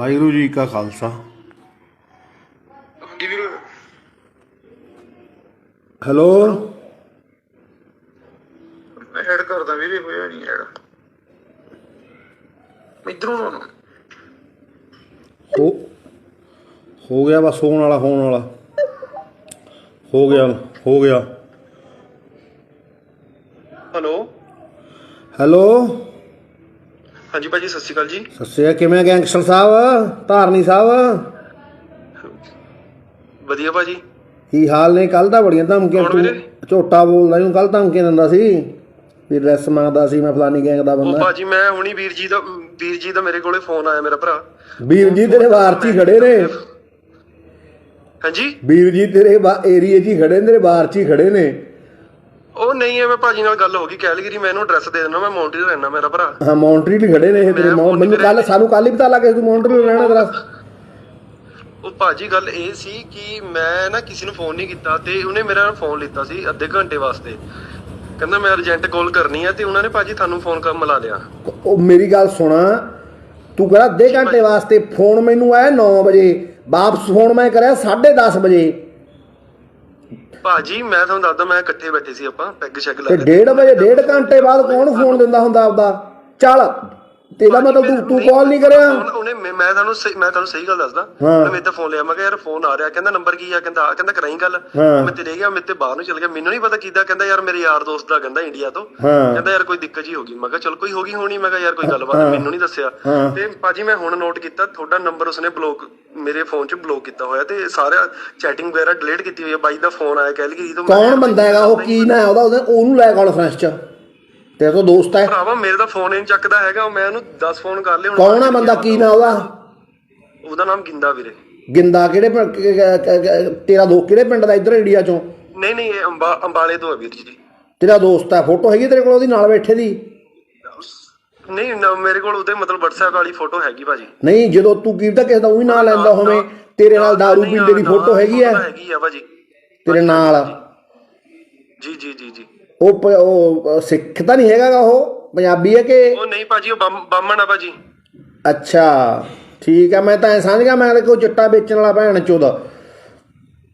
ਵਾਹਿਗੁਰੂ ਜੀ ਕਾ ਖਾਲਸਾ। ਹਾਂਜੀ ਵੀਰ। ਹੈਲੋ। ਮੈਂ ਐਡ ਕਰਦਾ ਵੀਰੇ ਹੋਇਆ ਨਹੀਂ ਐਡ ਇਧਰੋਂ ਨੂੰ ਹੋ ਹੋ ਗਿਆ ਬਸ ਹੋਣ ਵਾਲਾ ਹੋਣ ਵਾਲਾ। ਹੋ ਗਿਆ ਹੋ ਗਿਆ। ਹੈਲੋ। ਹੈਲੋ। ਹਾਂਜੀ ਭਾਜੀ ਸਤਿ ਸ਼੍ਰੀ ਅਕਾਲ ਜੀ। ਸੱਸਿਆ ਕਿਵੇਂ ਗੈਂਗਸਟਰ ਸਾਹਿਬ? ਧਾਰਨੀ ਸਾਹਿਬ? ਵਧੀਆ ਭਾਜੀ। ਕੀ ਹਾਲ ਨੇ? ਕੱਲ ਤਾਂ ਬੜੀਆਂ ਧਮਕੀਆਂ ਕੌਣ ਤੂੰ ਵੀਰੇ? ਝੋਟਾ ਬੋਲਦਾ ਨੂੰ ਕੱਲ ਧਮਕੀਆਂ ਦਿੰਦਾ ਸੀ ਵੀ ਡਰੈਸ ਮੰਗਦਾ ਸੀ ਮੈਂ ਫਲਾਨੀ ਗੈਂਗ ਦਾ ਉਹ ਬੰਦਾ ਭਾਜੀ ਮੈਂ ਹੁਣੀ ਵੀਰ ਜੀ ਦਾ ਵੀਰ ਜੀ ਦਾ ਮੇਰੇ ਕੋਲੇ ਫੋਨ ਆਇਆ ਮੇਰਾ ਭਰਾ। ਵੀਰ ਜੀ ਤੇਰੇ ਬਾਹਰ 'ਚ ਹੀ ਖੜੇ ਨੇ। ਹਾਂਜੀ? ਵੀਰ ਜੀ ਤੇਰੇ ਏਰੀਏ 'ਚ ਹੀ ਖੜੇ ਨੇ ਤੇਰੇ ਬਾਹਰ 'ਚ ਹੀ ਖੜੇ ਨੇ। ਉਹ ਨਹੀਂ ਐਵੇਂ ਭਾਜੀ ਨਾਲ ਗੱਲ ਹੋ ਗਈ ਕੈਲਗਰੀ ਮੈਂ ਇਹਨੂੰ ਐਡਰੈਸ ਦੇ ਦਿੰਦਾ ਮੈਂ ਮੌਂਟਰੀ ਰਹਿਣਾ ਮੇਰਾ ਭਰਾ। ਹਾਂ ਮੌਂਟਰੀ ਵੀ ਖੜੇ ਨੇ ਇਹ ਤੇਰੇ ਮੈਂ ਮੈਨੂੰ ਕੱਲ ਸਾਨੂੰ ਕੱਲ ਹੀ ਪਤਾ ਲੱਗਾ ਤੂੰ ਮੌਂਟਰੀ ਰਹਿਣਾ ਤੇਰਾ। ਉਹ ਭਾਜੀ ਗੱਲ ਇਹ ਸੀ ਕਿ ਮੈਂ ਨਾ ਕਿਸੇ ਨੂੰ ਫੋਨ ਨਹੀਂ ਕੀਤਾ ਤੇ ਉਹਨੇ ਮੇਰਾ ਫੋਨ ਲਿੱਤਾ ਸੀ ਅੱਧੇ ਘੰਟੇ ਵਾਸਤੇ। ਕਹਿੰਦਾ ਮੈਂ ਅਰਜੈਂਟ ਕਾਲ ਕਰਨੀ ਆ ਤੇ ਉਹਨਾਂ ਨੇ ਭਾਜੀ ਤੁਹਾਨੂੰ ਫੋਨ ਕਰ ਮਿਲਾ ਲਿਆ। ਉਹ ਮੇਰੀ ਗੱਲ ਸੁਣਾ। ਤੂੰ ਕਹਿੰਦਾ ਅੱਧੇ ਘੰਟੇ ਵਾਸਤੇ ਫੋਨ ਮੈਨੂੰ ਆਇਆ 9 ਵਜੇ। ਵਾਪਸ ਫੋਨ ਮੈਂ ਕਰਿਆ 10:30 ਵਜੇ। ਭਾਜੀ ਮੈਂ ਤੁਹਾਨੂੰ ਦੱਸਦਾ ਮੈਂ ਇਕੱਠੇ ਬੈਠੇ ਸੀ ਆਪਾਂ ਪੈਗ ਸ਼ੈਗ ਲਾ ਤੇ ਕੇ। 1:30 ਵਜੇ ਡੇਢ ਘੰਟੇ ਬਾਅਦ ਕੌਣ ਫੋਨ ਦਿੰਦਾ ਹੁੰਦਾ ਆਪਦਾ? ਚੱਲ। ਤੇਰਾ ਮਤਲਬ ਤੂੰ ਤੂੰ ਕਾਲ ਨਹੀਂ ਕਰਿਆ? ਉਹਨੇ- ਉਹਨੇ ਮੈਂ ਮੈਂ ਤੁਹਾਨੂੰ ਸਹੀ- ਮੈਂ ਤੁਹਾਨੂੰ ਸਹੀ ਗੱਲ ਦੱਸਦਾ। ਹਾਂ। ਮੇਰੇ ਤੇ ਫੋਨ ਲਿਆ। ਮੈਂ ਕਿਹਾ ਯਾਰ ਫੋਨ ਆ ਰਿਹਾ। ਕਹਿੰਦਾ ਨੰਬਰ ਕੀ ਆ? ਕਹਿੰਦਾ ਆ ਕਹਿੰਦਾ ਕਰਾਈ ਗੱਲ। ਹਾਂ। ਮੈਂ ਤੇਰੇ ਗਿਆ ਮੇਰੇ ਤੇ ਬਾਹਰ ਨੂੰ ਚਲ ਗਿਆ। ਮੈਨੂੰ ਨਹੀਂ ਪਤਾ ਕਿਦਾਂ ਕਹਿੰਦਾ ਯਾਰ ਮੇਰੇ ਯਾਰ ਦੋਸਤ ਦਾ ਕਹਿੰਦਾ ਇੰਡੀਆ ਤੋਂ। ਹਾਂ। ਕਹਿੰਦਾ ਯਾਰ ਕੋਈ ਦਿੱਕਤ ਜੀ ਹੋ ਗਈ। ਮੈਂ ਕਿਹਾ ਚਲ ਕੋਈ ਹੋ ਗਈ ਹੋਣੀ? ਮੈਂ ਕਿਹਾ ਯਾਰ ਕੋਈ ਗੱਲਬਾਤ ਮੈਨੂੰ ਨਹੀਂ ਦੱਸਿਆ। ਹਾਂ। ਤੇ ਭਾਜੀ ਮੈਂ ਹੁਣ ਨੋਟ ਕੀਤਾ ਤੁਹਾਡਾ ਨੰਬਰ ਉਸਨੇ ਬਲੌਕ ਮੇਰੇ ਫੋਨ 'ਚ ਬਲੌਕ ਕੀਤਾ ਹੋਇਆ ਤੇ ਸਾਰਾ ਚੈਟਿੰਗ ਵਗੈਰਾ ਡਿਲੀਟ ਕੀਤੀ ਹੋਈ ਹੈ ਬਾਈ ਦਾ ਫੋਨ ਆਇਆ ਕੈਲਗਰੀ ਤੋਂ ਮੈਂ ਕੌਣ ਕਿਹਾ ਬੰਦਾ ਹੈਗਾ? ਉਹ ਕੀ ਨਾ ਉਹਦਾ? ਉਹਦੇ- ਉਹਨੂੰ ਲੈ ਕਾਨਫਰੰਸ ਚ। ਤੇਰਾ ਤਾਂ ਦੋਸਤ ਹੈ। ਭਰਾਵਾ ਮੇਰੇ ਦਾ ਫੋਨ ਨਹੀਂ ਚੱਕਦਾ ਹੈਗਾ। ਮੈਂ ਉਹਨੂੰ 10 ਫੋਨ ਕਰ ਲਏ ਹੁਣ ਕੌਣ ਆ ਬੰਦਾ? ਕੀ ਨਾ ਉਹਦਾ? ਉਹਦਾ ਨਾਮ ਗਿੰਦਾ ਵੀਰੇ। ਗਿੰਦਾ ਕਿਹੜੇ ਪਿੰਡ- ਕ- ਕ- ਕ- ਕ- ਤੇਰਾ ਦੋ ਕਿਹੜੇ ਪਿੰਡ ਦਾ ਇੱਧਰ ਇੰਡੀਆ ਚੋਂ? ਨਹੀਂ ਨਹੀਂ ਇਹ ਅੰਬਾ ਅੰਬਾਲੇ ਤੋਂ ਹੈ ਵੀਰ ਜੀ। ਤੇਰਾ ਦੋਸਤ ਹੈ ਫੋਟੋ ਹੈਗੀ ਤੇਰੇ ਕੋਲ ਉਹਦੀ ਨਾਲ ਬੈਠੇ ਦੀ? ਨਹੀਂ ਨਾ, ਮੇਰੇ ਕੋਲ ਉਹਦੇ ਮਤਲਬ WhatsApp ਵਾਲੀ ਫੋਟੋ ਹੈਗੀ ਭਾਜੀ। ਨਹੀਂ ਜਦੋਂ ਤੂੰ ਕੀ ਤਾਂ ਕਿਸੇ ਦਾ ਉਹੀ ਨਾਂ ਲੈਂਦਾ ਹੋਵੇਂ ਤੇਰੇ ਨਾਲ दारू ਨਹੀਂ, ਪੀਂਦੇ ਦੀ ਨਾ, ਫੋਟੋ ਹੈਗੀ ਹੈ? ਹੈਗੀ ਆ ਭਾਜੀ। ਤੇਰੇ ਨਾਲ ਜੀ ਜੀ ਜੀ ਜੀ। ਉਹ ਪ- ਉਹ ਸਿੱਖ ਤਾਂ ਨਹੀਂ ਹੈਗਾ ਉਹ? ਪੰਜਾਬੀ ਹੈ ਕਿ? ਉਹ ਨਹੀਂ ਭਾਜੀ ਉਹ ਬਾਹਮਣ ਆ ਭਾਜੀ। ਅੱਛਾ। ਠੀਕ ਹੈ ਮੈਂ ਤਾਂ ਐ ਸਮਝ ਗਿਆ ਮੈਂ ਕਿ ਉਹ ਚਿੱਟਾ ਵੇਚਣ ਵਾਲਾ ਭੈਣ ਚੋਦਾ।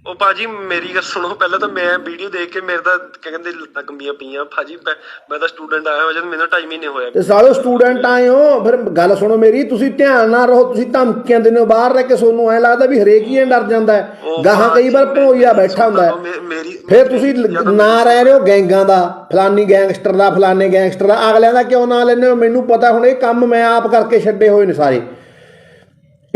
ਉਹ ਭਾਜੀ ਮੇਰੀ ਗੱਲ ਸੁਣੋ ਪਹਿਲਾਂ ਤਾਂ ਮੈਂ ਵੀਡੀਓ ਦੇਖ ਕੇ ਮੇਰੇ ਤਾਂ ਕਹਿੰਦੇ ਲੱਤਾਂ ਕੰਬੀਆਂ ਪਈਆਂ। ਭਾਜੀ ਮੈਂ ਮੈਂ ਤਾਂ ਸਟੂਡੈਂਟ ਆਇਆ ਹੋਇਆ ਜਦ ਮੈਨੂੰ 2.5 ਮਹੀਨੇ ਹੋਇਆ। ਤੇ ਸਾਲੋ ਸਟੂਡੈਂਟ ਆਏ ਹੋ ਫਿਰ ਗੱਲ ਸੁਣੋ ਮੇਰੀ ਤੁਸੀਂ ਧਿਆਨ ਨਾਲ ਰਹੋ ਤੁਸੀਂ ਧਮਕੀਆਂ ਦਿੰਦੇ ਹੋ ਬਾਹਰ ਰਹਿ ਕੇ ਸੋਨੂੰ ਐ ਲੱਗਦਾ ਵੀ ਹਰੇਕ ਹੀ ਡਰ ਜਾਂਦਾ ਹੈ। ਗਾਹਾਂ ਕਈ ਵਾਰ ਭੋਈਆ ਬੈਠਾ ਹੁੰਦਾ ਹੈ। ਫਿਰ ਤੁਸੀਂ ਨਾਂ ਰਹਿ ਰਹੇ ਹੋ ਗੈਂਗਾਂ ਦਾ ਫਲਾਨੀ ਗੈਂਗਸਟਰ ਦਾ ਫਲਾਨੇ ਗੈਂਗਸਟਰ ਦਾ ਅਗਲਿਆਂ ਦਾ ਕਿਉਂ ਨਾਂ ਲੈਂਦੇ ਹੋ? ਮੈਨੂੰ ਪਤਾ ਹੁਣ ਇਹ ਕੰਮ ਮੈਂ ਆਪ ਕਰਕੇ ਛੱਡੇ ਹੋਏ ਨੇ ਸਾਰੇ।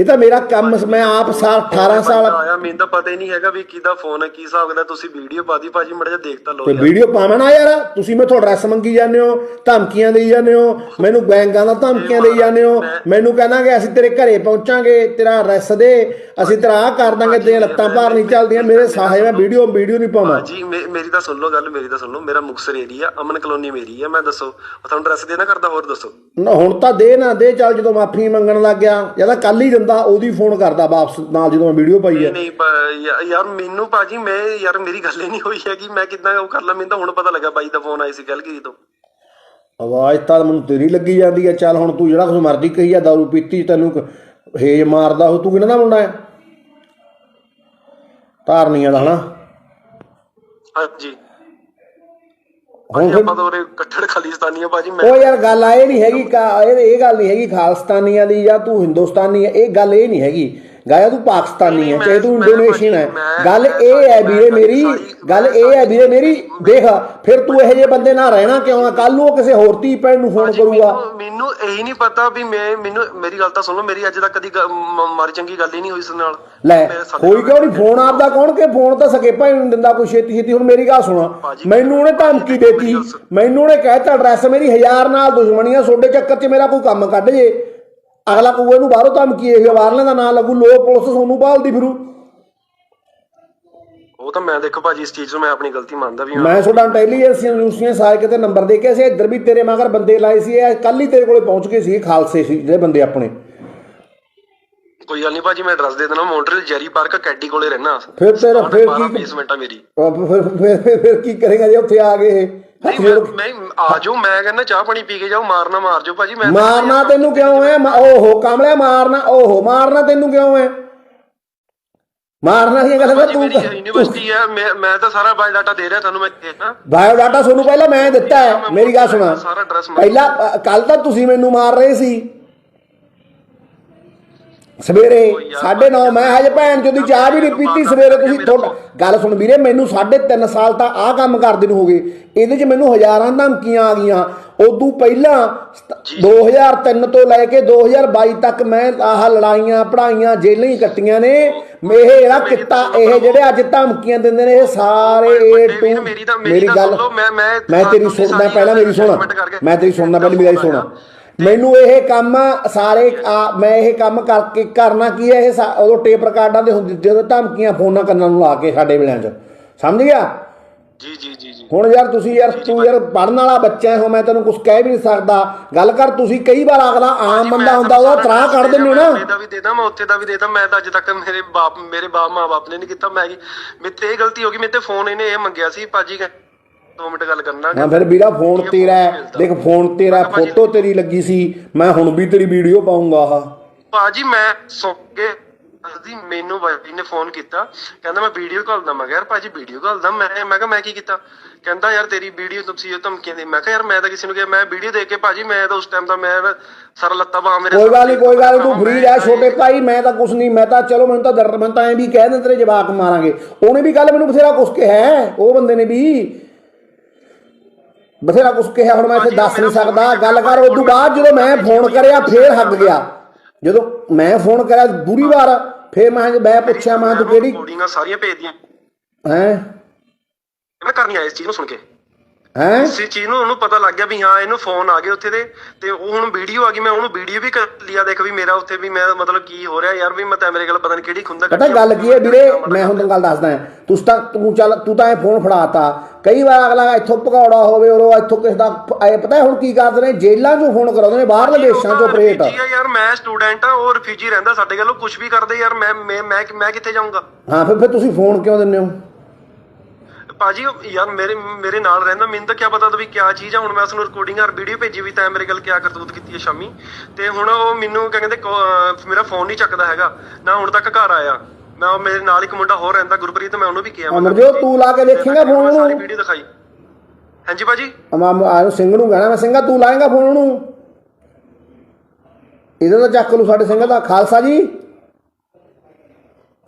ਇਹ ਤਾਂ ਮੇਰਾ ਕੰਮ ਮੈਂ ਆਪ ਸਾਲ 18 ਸਾਲ ਆਇਆ ਮੈਨੂੰ ਤਾਂ ਪਤਾ ਹੀ ਨਹੀਂ ਹੈਗਾ ਵੀ ਕਿਹਦਾ ਫੋਨ ਹੈ ਕੀ ਹਿਸਾਬ ਕਰਦਾ ਤੁਸੀਂ ਵੀਡੀਓ ਪਾਦੀ ਭਾਜੀ ਮੜਾ ਜਿਹਾ ਦੇਖ ਤਾਂ ਲਓ ਤੇ। ਵੀਡੀਓ ਪਾਵਣਾ ਯਾਰ ਤੁਸੀਂ ਮੈਥੋਂ ਐਡਰੈਸ ਮੰਗੀ ਜਾਂਦੇ ਹੋ ਧਮਕੀਆਂ ਦੇਈ ਜਾਂਦੇ ਹੋ ਮੈਨੂੰ ਗੈਂਗਾਂ ਦਾ ਧਮਕੀਆਂ ਦੇਈ ਜਾਂਦੇ ਹੋ ਮੈਨੂੰ ਕਹਿਣਾ ਕਿ ਅਸੀਂ ਤੇਰੇ ਘਰੇ ਪਹੁੰਚਾਂਗੇ ਤੇਰਾ ਐਡਰੈਸ ਦੇ ਅਸੀਂ ਤੇਰਾ ਆਹ ਕਰ ਦਾਂਗੇ ਤੇ ਲੱਤਾਂ ਭਾਰ ਨਹੀਂ ਚੱਲਦੀਆਂ ਮੇਰੇ ਸਾਹੇ ਮੈਂ ਵੀਡੀਓ ਵੀਡੀਓ ਨਹੀਂ ਪਾਵਾਂ। ਮੇ- ਮੇਰੀ ਤਾਂ ਸੁਣ ਲਓ ਗੱਲ ਮੇਰੀ ਤਾਂ ਸੁਣ ਲਓ ਮੇਰਾ ਮੁਕਸਰ ਏਰੀਆ ਅਮਨ ਕਲੋਨੀ ਮੇਰੀ ਹੈ ਮੈਂ ਦੱਸੋ ਤੁਹਾਨੂੰ ਐਡਰੈਸ ਦੇਣਾ ਕਰਦਾ ਹੋਰ ਦੱਸੋ? ਨਾ ਹੁਣ ਤਾਂ ਦੇ ਨਾ ਦੇ ਚੱਲ ਜਦੋਂ ਮਾਫੀ ਮੰਗਣ ਲੱਗ ਗਿਆ ਜਾਂ ਤਾਂ ਕੱਲ ਹੀ ਦਿੰਦਾ ਉਹਦੀ ਫੋਨ ਕਰਦਾ ਵਾਪਸ ਨਾਲ ਜਦੋਂ ਮੈਂ ਵੀਡੀਓ ਪਾਈ ਹੈ ਨਹੀਂ ਯਾਰ ਮੈਨੂੰ ਭਾਜੀ ਮੈਂ ਯਾਰ ਮੇਰੀ ਗੱਲ ਹੀ ਨਹੀਂ ਹੋਈ ਹੈਗੀ ਮੈਂ ਕਿੱਦਾਂ ਉਹ ਕਰ ਲਾਂ ਮੈਨੂੰ ਤਾਂ ਹੁਣ ਪਤਾ ਲੱਗਾ ਬਾਈ ਦਾ ਫੋਨ ਆਈ ਸੀ ਕੈਲਗਰੀ ਤੋਂ। ਆਵਾਜ਼ ਤਾਂ ਮੈਨੂੰ ਤੇਰੀ ਲੱਗੀ ਜਾਂਦੀ ਹੈ ਚੱਲ ਹੁਣ ਤੂੰ ਜਿਹੜਾ ਕੁਝ ਮਰਜ਼ੀ ਕਹੀ ਆ ਦਾਰੂ ਪੀਤੀ ਤੈਨੂੰ ਹੇਜ ਮਾਰਦਾ ਹੋ ਤੂੰ ਕਿਹਨਾਂ ਦਾ ਮੁੰਡਾ ਹੈ ਧਾਰਨੀਆਂ ਦਾ ਹਨਾ। ਹਾਂਜੀ। ਹੁਣ ਫਿਰ ਆਪਾਂ ਤਾਂ ਉਰੇ ਕੱਟੜ ਖਾਲਿਸਤਾਨੀ ਆ ਭਾਜੀ ਮੈਂ ਉਹ ਯਾਰ ਗੱਲ ਆ ਇਹ ਨਹੀਂ ਹੈਗੀ ਕਾ- ਇਹ ਇਹ ਗੱਲ ਨਹੀਂ ਹੈਗੀ ਖਾਲਸਤਾਨੀਆਂ ਦੀ ਜਾਂ ਤੂੰ ਹਿੰਦੁਸਤਾਨੀ ਹੈ ਇਹ ਗੱਲ ਇਹ ਨਹੀਂ ਹੈਗੀ। ਗਾਇਆ ਤੂੰ ਪਾਕਿਸਤਾਨੀ ਹੈ ਚਾਹੇ ਤੂੰ ਇੰਡੋਨੇਸ਼ੀਅਨ ਹੈ ਗੱਲ ਇਹ ਹੈ ਵੀਰੇ ਮੇਰੀ ਗੱਲ ਇਹ ਹੈ ਵੀਰੇ ਮੇਰੀ ਦੇਖ ਫਿਰ ਤੂੰ ਇਹੋ ਜਿਹੇ ਬੰਦੇ ਨਾਲ ਰਹਿਣਾ ਕਿਉਂ ਆ? ਕੱਲ ਨੂੰ ਉਹ ਕਿਸੇ ਹੋਰ ਧੀ ਭੈਣ ਨੂੰ ਫੋਨ ਕਰੂਗਾ। ਮੈਨੂੰ ਇਹੀ ਨਹੀਂ ਪਤਾ ਵੀ ਮੈਂ ਮੈਨੂੰ ਮੇਰੀ ਗੱਲ ਤਾਂ ਸੁਣ ਲਓ ਮੇਰੀ ਅੱਜ ਤੱਕ ਕਦੀ ਗ- ਮ- ਮਾੜੀ ਚੰਗੀ ਗੱਲ ਹੀ ਨਹੀਂ ਹੋਈ ਇਸ ਨਾਲ। ਲੈ ਮੇਰੇ ਸਾਡੇ ਕੋਈ ਕਿਉਂ ਨਹੀਂ? ਫੋਨ ਆਪਦਾ ਕੌਣ ਕਿ ਫੋਨ ਤਾਂ ਸਕੇ ਭਾਈ ਨੂੰ ਦਿੰਦਾ ਕੋਈ ਛੇਤੀ ਛੇਤੀ। ਹੁਣ ਮੇਰੀ ਗੱਲ ਸੁਣਾ ਮੈਨੂੰ ਉਹਨੇ ਧਮਕੀ ਮੇਰੀ ਦੇਤੀ। ਮੈਨੂੰ ਉਹਨੇ ਕਹਿਤਾ ਐਡਰੈਸ ਮੇਰੀ ਹਜ਼ਾਰ ਨਾਲ ਦੁਸ਼ਮਣੀਆਂ ਤੁਹਾਡੇ ਚੱਕਰ 'ਚ ਮੇਰਾ ਕੋਈ ਕੰਮ ਕੱਢ ਜੇ। ਅਗਲਾ ਕਹੂਗਾ ਇਹਨੂੰ ਬਾਹਰੋਂ ਧਮਕੀ ਇਹ ਬਾਹਰਲੇ ਦਾ ਨਾਂ ਲੱਗੂ ਲੋ ਪੁਲਿਸ ਸੋਨੂੰ ਭਾਲਦੀ ਫਿਰੂ। ਉਹ ਤਾਂ ਮੈਂ ਦੇਖੋ ਭਾਜੀ ਇਸ ਚੀਜ਼ ਨੂੰ ਮੈਂ ਆਪਣੀ ਗਲਤੀ ਮੰਨਦਾ ਵੀ ਹਾਂ। ਮੈਂ ਤੁਹਾਡਾ ਇੰਟੈਲੀਜੈਂਸ ਏਜੰਸੀਆਂ ਸਾਰੇ ਕਿਤੇ ਨੰਬਰ ਦੇ ਕੇ ਸੀ ਇੱਧਰ ਵੀ ਤੇਰੇ ਮਗਰ ਬੰਦੇ ਲਾਏ ਸੀ ਇਹ ਕੱਲ ਹੀ ਤੇਰੇ ਕੋਲੇ ਪਹੁੰਚ ਗਏ ਸੀ ਖਾਲਸੇ ਸੀ ਜਿਹੜੇ ਬੰਦੇ ਆਪਣੇ। ਕੋਈ ਗੱਲ ਨਹੀਂ ਭਾਜੀ ਮੈਂ ਐਡਰੈਸ ਦੇ ਦੇਣਾ ਮੌਂਟਰੀਅਲ ਜੈਰੀ ਪਾਰਕ ਕੈਡੀ ਕੋਲੇ ਰਹਿਣਾ ਫਿਰ ਤੇਰਾ ਫਿਰ ਕੀ ਬੇਸਮੈਂਟ ਆ ਮੇਰੀ ਫਿਰ ਫਿਰ- ਕੀ ਕਰੇਗਾ ਜੇ ਉੱਥੇ ਆ ਗਏ ਨਹੀਂ ਮੈਂ ਜੋੜ ਮੈਂ ਆ ਜਾਓ ਮੈਂ ਕਹਿੰਦਾ ਚਾਹ ਪਾਣੀ ਪੀ ਕੇ ਜਾਓ ਮਾਰਨਾ ਮਾਰ ਜਾਓ ਭਾਜੀ ਮੈਂ ਮਾਰਨਾ ਤੈਨੂੰ ਕਿਉਂ ਹੈ ਮ- ਓਹੋ ਕਮਲਿਆ ਮਾਰਨਾ ਓਹੋ ਮਾਰਨਾ ਤੈਨੂੰ ਕਿਉਂ ਹੈ ਮਾਰਨਾ ਸੀ ਗੱਲ ਭਾਜੀ ਤੂੰ? ਮੇਰੀ ਯੂਨੀਵਰਸਿਟੀ ਹੈ ਮੈਂ ਮੈਂ ਤਾਂ ਸਾਰਾ ਬਾਇਓ ਡਾਟਾ ਦੇ ਰਿਹਾ ਤੁਹਾਨੂੰ ਮੈਂ ਦੇਣਾ ਬਾਇਓ ਡਾਟਾ ਤੁਹਾਨੂੰ ਪਹਿਲਾਂ ਮੈਂ ਦਿੱਤਾ ਹੈ ਮੇਰੀ ਗੱਲ ਸੁਣਾ। ਸਾਰਾ ਪਹਿਲਾਂ ਕੱਲ ਤਾਂ ਤੁਸੀਂ ਮੈਨੂੰ ਮਾਰ ਰਹੇ ਸੀ। ਸਵੇਰੇ 9:30 ਮੈਂ ਹਜੇ ਭੈਣ ਚੋਦੀ ਚਾਹ ਵੀ ਨਹੀਂ ਪੀਤੀ ਸਵੇਰੇ ਤੁਸੀਂ ਤੁਹਾਡਾ ਗੱਲ ਸੁਣ ਵੀਰੇ ਮੈਨੂੰ 3.5 ਸਾਲ ਤਾਂ ਆਹ ਕੰਮ ਕਰਦੇ ਨੂੰ ਹੋ ਗਏ। ਇਹਦੇ 'ਚ ਮੈਨੂੰ ਹਜ਼ਾਰਾਂ ਧਮਕੀਆਂ ਆ ਗਈਆਂ। ਉਦੋਂ ਪਹਿਲਾਂ ਸਤ- 2003 ਤੋਂ ਲੈ ਕੇ 2022 ਤੱਕ ਮੈਂ ਆਹ ਲੜਾਈਆਂ ਪੜਾਈਆਂ ਜੇਲਾਂ ਹੀ ਕੱਟੀਆਂ ਨੇ। ਇਹ ਜਿਹੜਾ ਕਿੱਤਾ ਇਹ ਜਿਹੜੇ ਅੱਜ ਧਮਕੀਆਂ ਦਿੰਦੇ ਨੇ ਇਹ ਸਾਰੇ ਏ ਟੂ ਮੇਰੀ ਗੱਲ ਮੈਂ ਮੈਂ ਤੇਰੀ ਸੁਣਦਾ ਪਹਿਲਾਂ ਮੇਰੀ ਸੁਣ। ਮੈਂ ਤੇਰੀ ਸੁਣਦਾ ਪਹਿਲਾਂ ਮੇਰੀ ਸੁਣ। ਮੈਨੂੰ ਇਹ ਕੰਮ ਸਾਰੇ ਆ- ਮੈਂ ਇਹ ਕੰਮ ਕਰਕੇ ਕਰਨਾ ਕੀ ਹੈ ਇਹ ਸਾ- ਉਦੋਂ ਟੇਪ ਰਿਕਾਰਡਾਂ ਦੇ ਹੁੰਦੇ ਜਦੋਂ ਧਮਕੀਆਂ ਫੋਨਾਂ ਕੰਨਾਂ ਨੂੰ ਲਾ ਕੇ ਸਾਡੇ ਵੇਲਿਆਂ 'ਚ। ਸਮਝ ਗਿਆ? ਜੀ ਜੀ ਜੀ ਜੀ। ਹੁਣ ਯਾਰ ਤੁਸੀਂ ਯਾਰ ਤੂੰ ਯਾਰ ਪੜਨ ਵਾਲਾ ਬੱਚਾ ਹੋ ਮੈਂ ਤੈਨੂੰ ਕੁਝ ਕਹਿ ਵੀ ਨਹੀਂ ਸਕਦਾ। ਗੱਲ ਕਰ ਤੁਸੀਂ ਕਈ ਵਾਰ ਅਗਲਾ ਆਮ ਬੰਦਾ ਹੁੰਦਾ ਉਹਦਾ ਤਰਾਹ ਕੱਢ ਦਿੰਦੇ ਹੋ ਨਾ ਉੱਥੇ ਦਾ ਵੀ ਦੇਦਾ ਮੈਂ ਉੱਥੇ ਦਾ ਵੀ ਦੇਦਾ ਮੈਂ ਤਾਂ ਅੱਜ ਤੱਕ ਮੇਰੇ ਬਾਪ ਮੇਰੇ ਬਾਪ ਮਾਂ ਬਾਪ ਨੇ ਨਹੀਂ ਕੀਤਾ ਮੈਂ ਕੀ ਮੇਰੇ ਤੇ ਇਹ ਗਲਤੀ ਹੋ ਗਈ ਮੇਰੇ ਤੇ ਫੋਨ ਇਹਨੇ ਇਹ ਮੰਗਿਆ ਸੀ ਭਾਜੀ ਕਹਿੰਦੇ 2 ਮਿੰਟ ਗੱਲ ਕਰਨਾ ਹਾਂ ਫਿਰ ਵੀਰਾ ਫੋਨ ਤੇਰਾ ਹੈ। ਦੇਖ ਫੋਨ ਤੇਰਾ ਫੋਟੋ ਤੇਰੀ ਲੱਗੀ ਸੀ ਮੈਂ ਹੁਣ ਵੀ ਤੇਰੀ ਵੀਡੀਓ ਪਾਉਂਗਾ ਆਹ। ਭਾਜੀ ਮੈਂ ਸੁਣ ਕੇ ਅਸਦੀ ਮੈਨੂੰ ਬਾਈ ਨੇ ਫੋਨ ਕੀਤਾ। ਕਹਿੰਦਾ ਮੈਂ ਵੀਡੀਓ ਕਾਲ ਦਾ ਮੈਂ ਕਿਹਾ ਯਾਰ ਭਾਜੀ ਵੀਡੀਓ ਕਾਲ ਦਾ ਮੈਂ ਮੈਂ ਕਿਹਾ ਮੈਂ ਕੀ ਕੀਤਾ? ਕਹਿੰਦਾ ਯਾਰ ਤੇਰੀ ਵੀਡੀਓ ਤੁਸੀਂ ਉਹ ਧਮਕੀਆਂ ਦੇ ਮੈਂ ਕਿਹਾ ਯਾਰ ਮੈਂ ਤਾਂ ਕਿਸੇ ਨੂੰ ਕਿਹਾ ਮੈਂ ਵੀਡੀਓ ਦੇਖ ਕੇ ਭਾਜੀ ਮੈਂ ਤਾਂ ਉਸ ਟਾਈਮ ਤਾਂ ਮੈਂ ਨਾ ਸਾਰਾ ਲੱਤਾਂ ਬਾਹਾਂ ਮੇਰੇ ਕੋਈ ਗੱਲ ਨਹੀਂ ਕੋਈ ਗੱਲ ਨੀ, ਤੂੰ ਫਰੀ ਰਹਿ ਛੋਟੇ ਭਾਈ ਮੈਂ ਤਾਂ ਕੁਛ ਨਹੀਂ ਮੈਂ ਤਾਂ ਚਲੋ ਮੈਨੂੰ ਤਾਂ ਦਰ ਮੈਂ ਤਾਂ ਐਂ ਵੀ ਕਹਿ ਦਿੰਦੇ ਤੇਰੇ ਜਵਾਕ ਮਾਰਾਂਗੇ। ਉਹਨੇ ਵੀ ਕੱਲ ਮੈਨੂੰ ਬਥੇਰਾ ਕੁਛ ਕਿਹਾ ਹੈ, ਉਹ ਬੰਦੇ ਨੇ ਵੀ। ਬਥੇਰਾ ਕੁਛ ਕਿਹਾ ਹੁਣ ਮੈਂ ਇੱਥੇ ਦੱਸ ਨਹੀਂ ਸਕਦਾ। ਗੱਲ ਕਰ ਉਸ ਤੋਂ ਬਾਅਦ ਜਦੋਂ ਮੈਂ ਫੋਨ ਕਰਿਆ ਫੇਰ ਹੱਗ ਗਿਆ। ਜਦੋਂ ਮੈਂ ਫੋਨ ਕਰਿਆ ਬੁਰੀ ਵਾਰ ਫੇਰ ਮੈਂ ਮੈਂ ਪੁੱਛਿਆ ਮੈਂ ਤੂੰ ਕਿਹੜੀ ਕੋਡਿੰਗਾਂ ਸਾਰੀਆਂ ਭੇਜਦੀਆਂ ਹੈ? ਮੈਂ ਕਰਨੀ ਆਇਆ ਇਸ ਚੀਜ਼ ਨੂੰ ਸੁਣ ਕੇ। ਹੈ? ਇਸ ਚੀਜ਼ ਨੂੰ ਉਹਨੂੰ ਪਤਾ ਲੱਗ ਗਿਆ ਵੀ ਹਾਂ ਇਹਨੂੰ ਫੋਨ ਆ ਗਏ ਉੱਥੇ ਦੇ। ਤੇ ਉਹ ਹੁਣ ਵੀਡੀਓ ਆ ਗਈ ਮੈਂ ਉਹਨੂੰ ਵੀਡੀਓ ਵੀ ਕਰ ਲਿਆ ਦੇਖ ਵੀ ਮੇਰਾ ਉੱਥੇ ਵੀ ਮੈਂ ਮਤਲਬ ਕੀ ਹੋ ਰਿਹਾ ਯਾਰ ਵੀ ਮੈਂ ਤਾਂ ਮੇਰੇ ਕੋਲ ਪਤਾ ਨਹੀਂ ਕਿਹੜੀ ਖੁੰਦਾ ਪਤਾ ਗੱਲ ਕੀ ਹੈ ਵੀਰੇ? ਮੈਂ ਹੁਣ ਤੈਨੂੰ ਗੱਲ ਦੱਸਦਾ ਤੂੰ ਤਾਂ ਤੂੰ ਚੱਲ ਤੂੰ ਤਾਂ ਇਹ ਫੋਨ ਫੜਾਤਾ। ਕਈ ਵਾਰ ਅਗਲਾ ਇੱਥੋਂ ਭਗੌੜਾ ਹੋਵੇ ਉਹ ਇੱਥੋਂ ਕਿਸ ਦਾ ਇਹ ਪਤਾ ਹੁਣ ਕੀ ਕਰਦੇ ਨੇ? ਜੇਲ੍ਹਾਂ 'ਚੋਂ ਫੋਨ ਕਰਾਉਂਦੇ ਨੇ ਬਾਹਰਲੇ ਦੇਸ਼ਾਂ 'ਚੋਂ ਆਪਰੇਟ ਯਾਰ ਮੈਂ ਸਟੂਡੈਂਟ ਆ ਉਹ ਰਿਫਿਊਜੀ ਰਹਿੰਦਾ ਸਾਡੇ ਕੋਲ ਕੁਝ ਵੀ ਕਰਦੇ ਯਾਰ ਮੈਂ ਮੈਂ ਮੈਂ ਮੈਂ ਕਿੱਥੇ ਜਾਊਂਗਾ? ਹਾਂ ਫਿਰ ਫਿਰ ਤੁਸੀਂ ਫੋਨ ਕਿਉਂ ਦਿੰਦੇ ਹੋ? ਭਾਜੀ ਉਹ ਯਾਰ ਮੇਰੇ ਮੇਰੇ ਨਾਲ ਰਹਿੰਦਾ ਮੈਨੂੰ ਤਾਂ ਕੀ ਪਤਾ ਤਾਂ ਵੀ ਕੀ ਚੀਜ਼ ਆ। ਹੁਣ ਮੈਂ ਉਸਨੂੰ ਰਿਕਾਰਡਿੰਗ ਔਰ ਵੀਡੀਓ ਭੇਜੀ ਵੀ ਤਾਂ ਮੇਰੇ ਕੋਲ ਕੀ ਕਰਤੂਤ ਕੀਤੀ ਹੈ ਸ਼ਾਮੀ। ਤੇ ਹੁਣ ਉਹ ਮੈਨੂੰ ਕਿਆ ਕਹਿੰਦੇ ਮੇਰਾ ਫੋਨ ਨਹੀਂ ਚੱਕਦਾ ਹੈਗਾ। ਨਾ ਹੁਣ ਤੱਕ ਘਰ ਆਇਆ। ਮੈਂ ਉਹ ਮੇਰੇ ਨਾਲ ਇੱਕ ਮੁੰਡਾ ਹੋਰ ਰਹਿੰਦਾ ਗੁਰਪ੍ਰੀਤ ਮੈਂ ਉਹਨੂੰ ਵੀ ਕਿਹਾ ਅਮਰਜੋਤ ਤੂੰ ਲਾ ਕੇ ਦੇਖੇਂਗਾ ਫੋਨ ਮੈਂ ਸਾਰੀ ਵੀਡੀਓ ਦਿਖਾਈ। ਹਾਂਜੀ ਭਾਜੀ? ਅਮਾ ਆਨੂੰ ਸਿੰਘ ਨੂੰ ਕਹਿਣਾ ਮੈਂ ਸਿੰਘਾ ਤੂੰ ਲਾਏਗਾ ਫੋਨ ਉਹਨੂੰ ਇਹਦਾ ਤਾਂ ਚੱਕ ਲੂ ਸਾਡੇ ਸਿੰਘ ਦਾ। ਖਾਲਸਾ ਜੀ?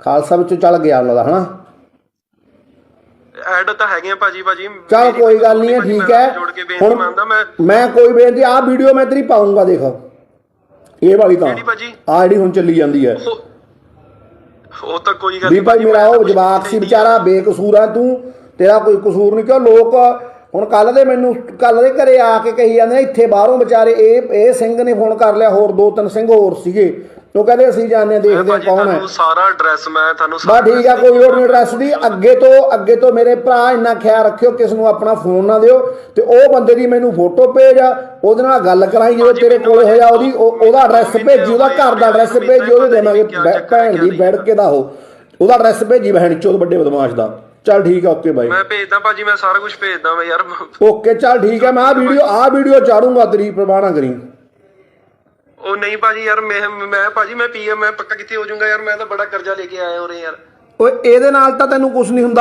ਖਾਲਸਾ ਵਿੱਚੋਂ ਚੱਲ ਗਿਆ ਉਹਨਾਂ ਦਾ ਹਨਾ? ਐਡ ਤਾਂ ਹੈਗੇ ਆ ਭਾਜੀ ਭਾਜੀ। ਚੱਲ ਕੋਈ ਗੱਲ ਨਹੀਂ ਹੈ ਠੀਕ ਹੈ। ਜੋੜ ਕੇ ਬੇਨਤੀ ਮੰਨਦਾ ਮੈਂ ਮੈਂ ਕੋਈ ਬੇਨਤੀ ਆਹ ਵੀਡੀਓ ਮੈਂ ਤੇਰੀ ਪਾਉਂਗਾ ਦੇਖ। ਇਹ ਵਾਲੀ ਤਾਂ ਭਾਜੀ? ਆਹ ਜਿਹੜੀ ਹੁਣ ਚੱਲੀ ਜਾਂਦੀ ਹੈ। ਉਹ- ਉਹ ਤਾਂ ਕੋਈ ਗੱਲ ਵੀ ਨਹੀਂ ਭਾਈ ਮੇਰਾ ਉਹ ਜਵਾਕ ਸੀ ਵਿਚਾਰਾ ਬੇਕਸੂਰ ਆ ਤੂੰ। ਤੇਰਾ ਕੋਈ ਕਸੂਰ ਨਹੀਂ ਕਿਉਂ? ਲੋਕ ਹੁਣ ਕੱਲ ਦੇ ਮੈਨੂੰ ਕੱਲ ਦੇ ਘਰੇ ਆ ਕੇ ਕਹੀ ਜਾਂਦੇ ਨੇ, ਇੱਥੇ ਬਾਹਰੋਂ ਵਿਚਾਰੇ ਇਹ ਇਹ ਸਿੰਘ ਨੇ ਫੋਨ ਕਰ ਲਿਆ ਹੋਰ ਦੋ ਤਿੰਨ ਸਿੰਘ ਹੋਰ ਸੀਗੇ। ਉਹ ਕਹਿੰਦੇ ਅਸੀਂ ਜਾਣਦੇ ਹਾਂ, ਦੇਖਦੇ ਹਾਂ ਕੌਣ ਹੈ। ਤੁਹਾਨੂੰ ਸਾਰਾ ਐਡਰੈਸ ਮੈਂ ਤੁਹਾਨੂੰ ਬਾ ਠੀਕ ਆ ਕੋਈ ਹੋਰ ਨਹੀਂ ਐਡਰੈਸ ਦੀ। ਅੱਗੇ ਤੋਂ ਅੱਗੇ ਤੋਂ ਮੇਰੇ ਭਰਾ ਇੰਨਾ ਖਿਆਲ ਰੱਖਿਓ ਕਿਸ ਨੂੰ ਆਪਣਾ ਫੋਨ ਨਾ ਦਿਓ। ਤੇ ਉਹ ਬੰਦੇ ਦੀ ਮੈਨੂੰ ਫੋਟੋ ਭੇਜ ਉਹਦੇ ਨਾਲ ਗੱਲ ਕਰਾਈ ਜਦੋਂ ਤੇਰੇ ਕੋਲ ਹੋਇਆ ਉਹਦੀ ਉਹ- ਉਹਦਾ ਐਡਰੈਸ ਭੇਜੀ ਉਹਦਾ ਘਰ ਦਾ ਐਡਰੈਸ ਭੇਜੀ ਉਹਦੇ ਦੇਵਾਂਗੇ ਭੈਣ ਦੀ ਬੈਠ ਕੇ ਦਾ ਉਹ। ਉਹਦਾ ਐਡਰੈਸ ਭੇਜੀ ਬਹਿਣ ਚੋਦ ਵੱਡੇ ਬਦਮਾਸ਼ ਦਾ। ਚੱਲ ਠੀਕ ਆ ਓਕੇ ਬਾਈ। ਮੈਂ ਭੇਜਦਾ ਭਾਜੀ ਮੈਂ ਸਾਰਾ ਕੁਝ ਭੇਜਦਾ ਮੈਂ ਯਾਰ। ਓਕੇ ਚੱਲ ਠੀਕ ਹੈ ਮੈਂ ਆ ਵੀਡੀਓ ਆ ਵੀਡੀਓ ਚਾੜੂੰਗਾ ਤੇਰੀ ਪਰਵਾਹ ਨਾ ਕਰੀ ਉਹ ਨਹੀਂ ਭਾਜੀ ਯਾਰ ਮੈਂ ਮੈਂ ਭਾਜੀ ਮੈਂ ਪੀਐਮ ਮੈਂ ਪੱਕਾ ਕਿੱਥੇ ਹੋ ਜਾਊਂਗਾ ਯਾਰ ਮੈਂ ਤਾਂ ਬੜਾ ਕਰਜ਼ਾ ਲੈ ਕੇ ਆਇਆ ਉਰੇ ਯਾਰ। ਓਏ ਇਹਦੇ ਨਾਲ ਤਾਂ ਤੈਨੂੰ ਕੁਝ ਨਹੀਂ ਹੁੰਦਾ।